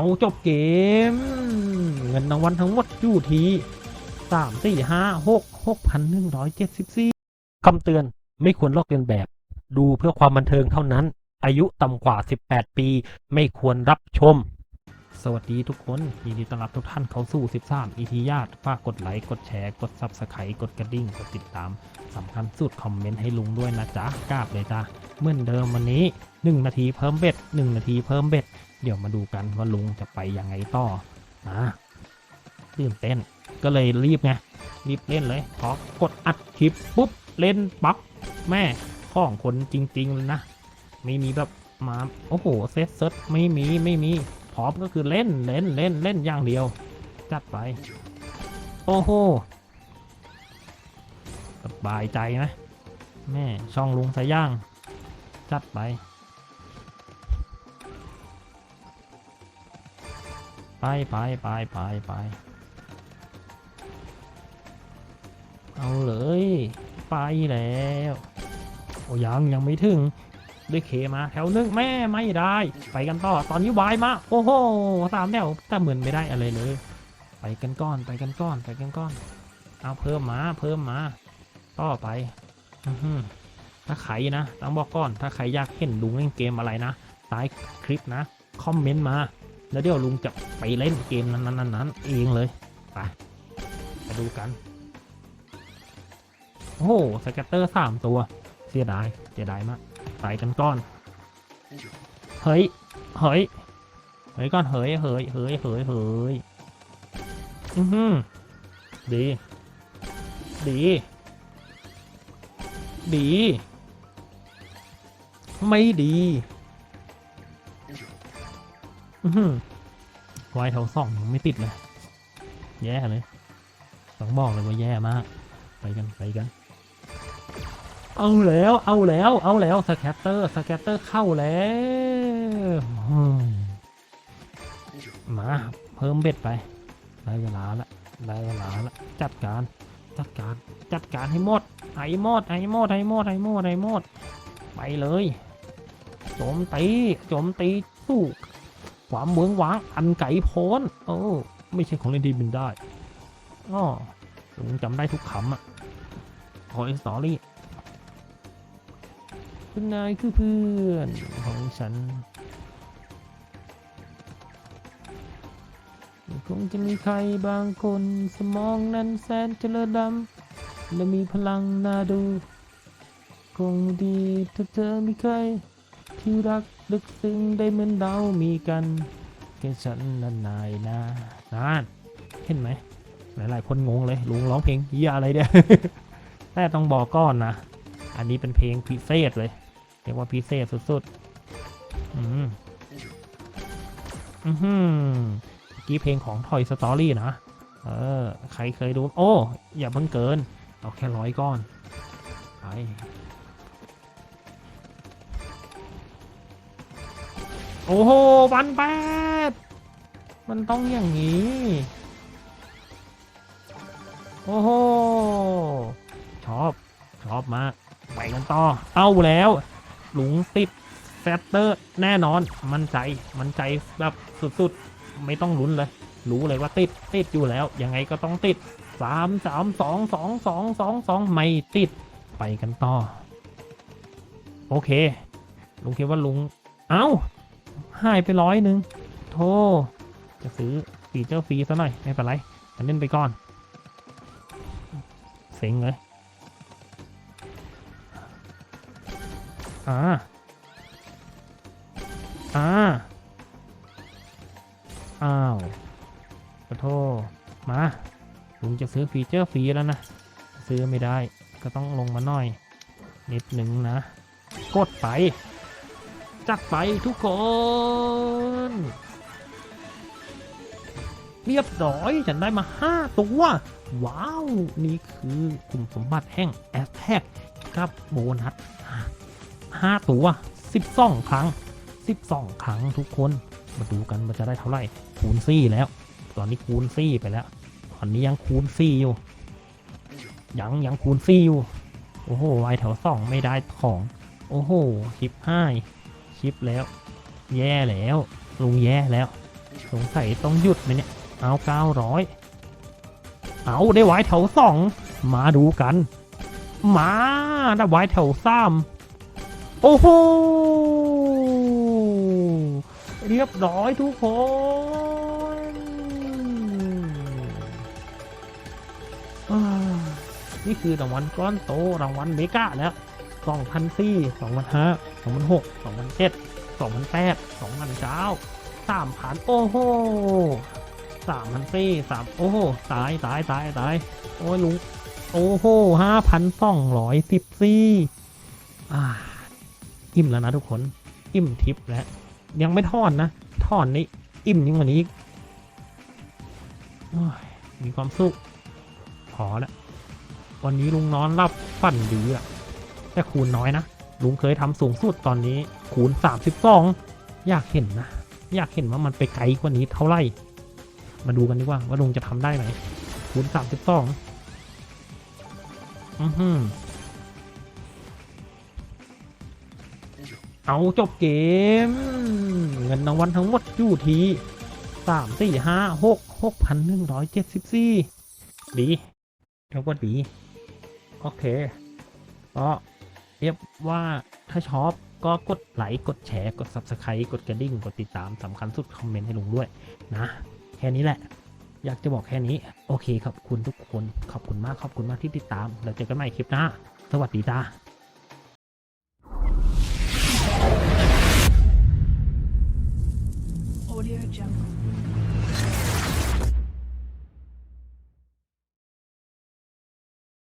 เอาจบเกม เงินรางวัลทั้งหมดอยู่ที่สามสี่ห้าหกหกพันหนึ่งร้อยเจ็ดสิบสี่คำเตือนไม่ควรลอกเลียนแบบ ดูเพื่อความบันเทิงเท่านั้น อายุต่ำกว่า 18 ปี ไม่ควรรับชม สวัสดีทุกคนยินดีต้อนรับทุกท่านเข้าสู่ 13 อีทีญาติฝากกดไลค์ กดแชร์ กด Subscribe กดกระดิ่ง กดติดตามสำคัญสุดคอมเมนต์ให้ลุงด้วยนะจ๊ะกราบเลยจ้ะเหมือนเดิมวันนี้ 1 นาทีเพิ่มเบ็ด 1 นาทีเพิ่มเบ็ด เดี๋ยวมาดูกันว่าลุงจะไปยังไงต่อนะตื่นเต้นก็เลยรีบไงรีบเล่นเลยพอกดอัดคลิปปุ๊บเล่นปั๊บแม่ข้องคนจริงๆเลยนะไม่มีแบบมาโอ้โหเซตเซตไม่มีไม่มีพร้อมก็คือเล่นเล่นเล่นเล่นอย่างเดียว จัดไป โอ้โหสบายใจไหมแม่ช่องลุงสายย่าง จัดไป ไปไปไปไปไปเอาเลย ไปแล้ว โอ้ยังยังไม่ถึงด้วยเคมาแถวนึงแม่ไม่ได้ ไปกันต่อตอนนี้วายมาโอ้โหสามแถวแต่เหมือนไม่ได้อะไรเลย ไปกันก้อนไปกันก้อนไปกันก้อน เอาเพิ่มมาเพิ่มมาต่อไปอถ้าใครนะต้องบอกก่อนถ้าใครอยากเห็นลุงเล่นเกมอะไรนะใต้คลิปนะคอมเมนต์มา แล้วเดี๋ยวลุงจะไปเล่นเกมนั้นๆนั้นๆเองเลยไปมาดูกัน โอ้โหสเก็ตเตอร์สามตัว เสียดาย เสียดายมากไปกันก้อน เฮ้ย เฮ้ย เฮ้ยก่อน เฮ้ย เฮ้ย เฮ้ย เฮ้ย เฮ้ย อือหือดี ดี ดี ไม่ดี วายแถวสองยังไม่ติดเลย แย่เลยต้องบอกเลยว่าแย่มาก ไปกันไปกัน เอาแล้วเอาแล้วเอาแล้วสแคตเตอร์สแคตเตอร์เข้าแล้วมมาเพิ่มเบ็ดไปได้เวลาละได้เวลาละจัดการจัดการจัดการให้หมดไอ้หมดไอ้หมดไอ้หมดไอ้หมดไอ้หมดไปเลยโจมตีโจมตีสู้ ความเมืองหวางอันไก่โพ้นโอ้ไม่ใช่ของเล่นที่บินได้อ้อลุงจำได้ทุกคำอะขอไอ้สตอรี่คุณนายคือเพื่อนของฉันคงจะมีใครบางคนสมองนั้นแสนเจริญดำและมีพลังน่าดู คงดีถ้าเธอมีใครที่รัก ลึกซึ้งได้เหมือนเรามีกันแค่ฉันนันนายนะนานเห็นไหมหลาย ๆ คนงงเลยลุงร้องเพลงเหี้ยอะไรเนี่ยแต่ต้องบอกก่อนนะ อันนี้เป็นเพลงพิเศษเลยเรียกว่าพิเศษสุดๆอืมอืมกี้เพลงของ Toy Story นะ เออ ใครเคยดู โอ้ อย่าเพิ่งเกิน เอาแค่ร้อยก้อน ไป โอ้โหบันแปดมันต้องอย่างนี้ โอ้โห ชอบ ชอบมาก ไปกันต่อ เอาแล้ว หลุงติดแฟตเตอร์ แน่นอน มันใจ มันใจแบบสุดๆ ไม่ต้องลุ้นเลย รู้เลยว่าติด ติดอยู่แล้ว ยังไงก็ต้องติดสามสามสองสองสองสองสองไม่ติด ไปกันต่อ โอเค ลุงคิดว่าลุง เอ้า หายไปร้อยหนึ่งโธ่จะซื้อฟีเจอร์ฟรีซะหน่อย ไม่เป็นไรมันเล่นไปก่อน เซ็งเลย อ่า อ่า อ้าวขอโทษมาลุงจะซื้อฟีเจอร์ฟรีแล้วนะ ซื้อไม่ได้ก็ต้องลงมาหน่อย นิดหนึ่งนะ กดไป จัดไปทุกคน เรียบร้อยฉันได้มา 5 ตัว ว้าว นี่คือคุณสมบัติแห่งแอสแท็กกับโบนัส 5 ตัว 12 ครั้ง 12 ครั้งทุกคน มาดูกันมันจะได้เท่าไหร่ คูณซี่แล้ว ตอนนี้คูณซี่ไปแล้ว ตอนนี้ยังคูณซี่อยู่ ยังยังคูณซี่อยู่ โอ้โหไอแถวสองไม่ได้ของ โอ้โหชิปห้า ชิปแล้ว แย่แล้วลุงแย่แล้ว สงสัยต้องหยุดไหมเนี่ย เอาเก้าร้อยเอาได้ไว้แถวสองมาดูกัน มาได้ไว้แถวสามโอ้โหเรียบร้อยทุกคนนี่คือรางวัลก้อนโตรางวัลเมกะแล้วสองพันสี่สองพันห้า สองพันหกสองพันเจ็ดสองพันแปดสองพันเก้าสามพันโอ้โหสามพันสี่สามโอ้โหตายตายตายตายโอ้ยลุงโอ้โหห้าพันสองร้อยสิบสี่อ่าอิ่มแล้วนะทุกคน อิ่มทิปแล้ว ยังไม่ทอนนะทอนนี่อิ่มยิ่งกว่านี้มีความสุขพอแล้ววันนี้ลุงนอนรับฝันดีอะแต่คูณน้อยนะ ลุงเคยทำสูงสุดตอนนี้คูณ 32 อยากเห็นนะ อยากเห็นว่ามันไปไกลกว่านี้เท่าไหร่ มาดูกันดีกว่าว่าลุงจะทำได้ไหมคูณ 32 อือหือเอาจบเกม เงินรางวัลทั้งหมดอยู่ที่สามสี่ห้าหกหกพันหนึ่งร้อยเจ็ดสิบสี่ดีเรียกว่าดี โอเคก็ เรียกว่าถ้าชอบก็กดไลค์กดแชร์กด Subscribe กดกระดิ่ง กดติดตามสำคัญสุดคอมเมนต์ให้ลุงด้วยนะ แค่นี้แหละ อยากจะบอกแค่นี้ โอเคขอบคุณทุกคน ขอบคุณมากขอบคุณมากที่ติดตาม เราเจอกันใหม่คลิปหน้า สวัสดีจ้า